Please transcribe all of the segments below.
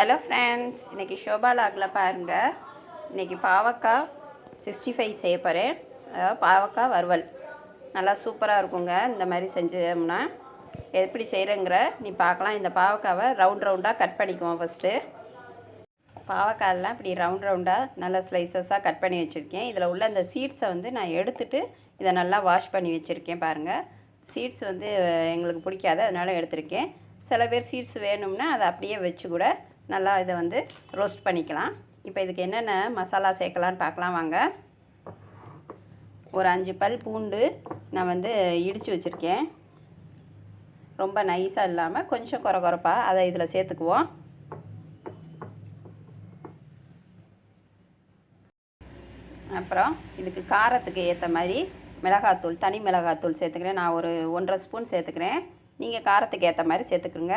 Hello friends இன்றைக்கி ஷோபா லாகில் பாருங்கள் இன்றைக்கி பாவக்காய் சிக்ஸ்டி ஃபைவ் செய்ய போகிறேன் அதாவது பாவக்காய் வறுவல். நல்லா சூப்பராக இருக்குங்க. இந்த மாதிரி செஞ்சோம்னா எப்படி செய்கிறேங்கிற நீ பார்க்கலாம். இந்த பாவக்காவை ரவுண்ட் ரவுண்டாக கட் பண்ணிக்குவோம் ஃபஸ்ட்டு பாவக்காயெல்லாம் இப்படி ரவுண்ட் ரவுண்டாக நல்ல ஸ்லைசஸாக கட் பண்ணி வச்சுருக்கேன். இதில் உள்ள இந்த சீட்ஸை வந்து நான் எடுத்துட்டு இதை நல்லா வாஷ் பண்ணி வச்சுருக்கேன் பாருங்கள் சீட்ஸ் வந்து எங்களுக்கு பிடிக்காது அதனால் எடுத்திருக்கேன். சில பேர் சீட்ஸ் வேணும்னா அதை அப்படியே வச்சு கூட நல்லா இதை வந்து ரோஸ்ட் பண்ணிக்கலாம். இப்போ இதுக்கு என்னென்ன மசாலா சேர்க்கலான்னு பார்க்கலாம் வாங்க. ஒரு அஞ்சு பல் பூண்டு நான் வந்து இடித்து வச்சுருக்கேன். ரொம்ப நைஸாக இல்லாமல் கொஞ்சம் குறை குறைப்பாக அதை இதில் சேர்த்துக்குவோம். அப்புறம் இதுக்கு காரத்துக்கு ஏற்ற மாதிரி மிளகாத்தூள் தனி மிளகாத்தூள் சேர்த்துக்கிறேன். நான் ஒரு ஒன்றரை ஸ்பூன் சேர்த்துக்கிறேன். நீங்கள் காரத்துக்கு ஏற்ற மாதிரி சேர்த்துக்குங்க.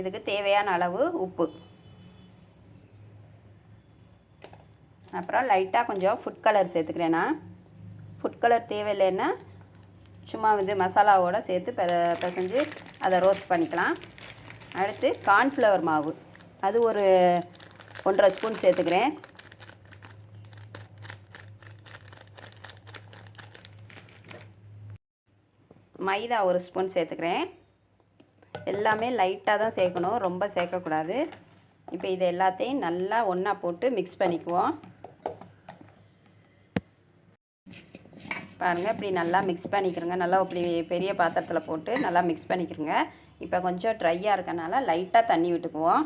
இதுக்கு தேவையான அளவு உப்பு. அப்புறம் லைட்டாக கொஞ்சம் ஃபுட் கலர் சேர்த்துக்கிறேன் நான். ஃபுட் கலர் தேவையில்லைன்னா சும்மா வந்து மசாலாவோடு சேர்த்து பெ பிசைஞ்சு அதை ரோஸ்ட் பண்ணிக்கலாம். அடுத்து கார்ன்ஃப்ளவர் மாவு. அது ஒரு ஒன்றரை ஸ்பூன் சேர்த்துக்கிறேன். மைதா ஒரு ஸ்பூன் சேர்த்துக்கிறேன். எல்லாமே லைட்டாக தான் சேர்க்கணும். ரொம்ப சேர்க்கக்கூடாது. இப்போ இது எல்லாத்தையும் நல்லா ஒன்றா போட்டு மிக்ஸ் பண்ணிக்குவோம். பாருங்கள் இப்படி நல்லா மிக்ஸ் பண்ணிக்கிறோங்க. நல்லா இப்படி பெரிய பாத்திரத்தில் போட்டு நல்லா மிக்ஸ் பண்ணிக்கிறோங்க. இப்போ கொஞ்சம் ட்ரையாக இருக்கனால லைட்டாக தண்ணி விட்டுக்குவோம்.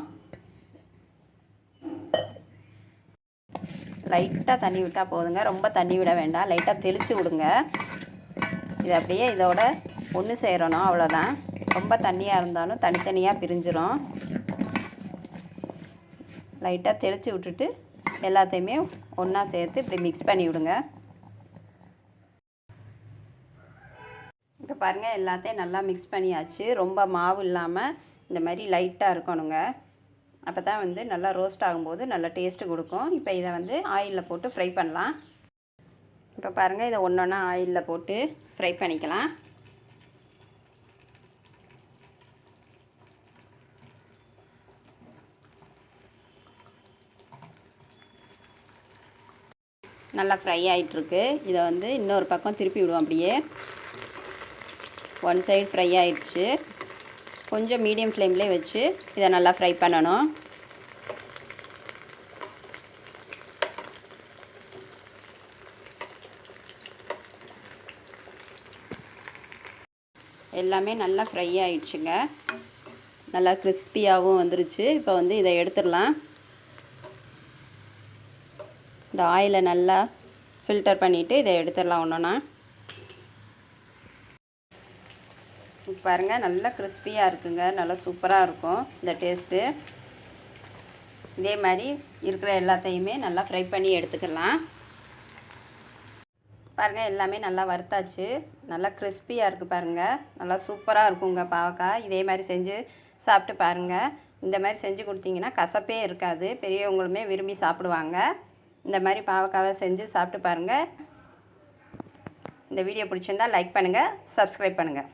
லைட்டாக தண்ணி விட்டால் போதுங்க. ரொம்ப தண்ணி விட வேண்டாம். லைட்டாக தெளித்து விடுங்க. இது அப்படியே இதோட ஒன்று சேரணும். அவ்வளோதான் ரொம்ப தண்ணியாக இருந்தாலும் தனித்தனியாக பிரிஞ்சிடும் லைட்டாக தெளித்து விட்டுட்டு எல்லாத்தையுமே ஒன்றா சேர்த்து இப்படி மிக்ஸ் பண்ணி விடுங்க. இப்போ பாருங்கள் எல்லாத்தையும் நல்லா மிக்ஸ் பண்ணியாச்சு. ரொம்ப மாவு இல்லாமல் இந்த மாதிரி லைட்டாக இருக்கணுங்க. அப்போ தான் வந்து நல்லா ரோஸ்ட் ஆகும்போது நல்லா டேஸ்ட்டு கொடுக்கும். இப்போ இதை வந்து ஆயிலில் போட்டு ஃப்ரை பண்ணலாம். இப்போ பாருங்கள் இதை ஒன்று ஒன்றா ஆயிலில் போட்டு ஃப்ரை பண்ணிக்கலாம். நல்லா ஃப்ரை ஆகிட்டுருக்கு இதை வந்து இன்னொரு பக்கம் திருப்பி விடுவோம் அப்படியே. ஒன் சைடு ஃப்ரை ஆகிடுச்சு கொஞ்சம் மீடியம் ஃப்ளேம்லேயே வச்சு இதை நல்லா ஃப்ரை பண்ணணும். எல்லாமே நல்லா ஃப்ரை ஆகிடுச்சுங்க நல்லா கிறிஸ்பியாகவும் வந்துருச்சு. இப்போ வந்து இதை எடுத்துடலாம். இந்த ஆயிலை நல்லா ஃபில்டர் பண்ணிவிட்டு இதை எடுத்துடலாம் ஒன்றுனா பாருங்கள் நல்லா கிறிஸ்பியாக இருக்குங்க. நல்லா சூப்பராக இருக்கும் இந்த டேஸ்ட்டு இதே மாதிரி இருக்கிற எல்லாத்தையுமே நல்லா ஃப்ரை பண்ணி எடுத்துக்கலாம். பாருங்கள் எல்லாமே நல்லா வறுத்தாச்சு. நல்லா கிறிஸ்பியாக இருக்குது பாருங்கள் நல்லா சூப்பராக இருக்குங்க பாவக்காய். இதே மாதிரி செஞ்சு சாப்பிட்டு பாருங்கள் இந்த மாதிரி செஞ்சு கொடுத்தீங்கன்னா கசப்பே இருக்காது. பெரியவங்களுமே விரும்பி சாப்பிடுவாங்க. இந்த மாதிரி பாவக்காவை செஞ்சு சாப்பிட்டு பாருங்கள் இந்த வீடியோ பிடிச்சிருந்தால் லைக் பண்ணுங்கள் சப்ஸ்கிரைப் பண்ணுங்கள்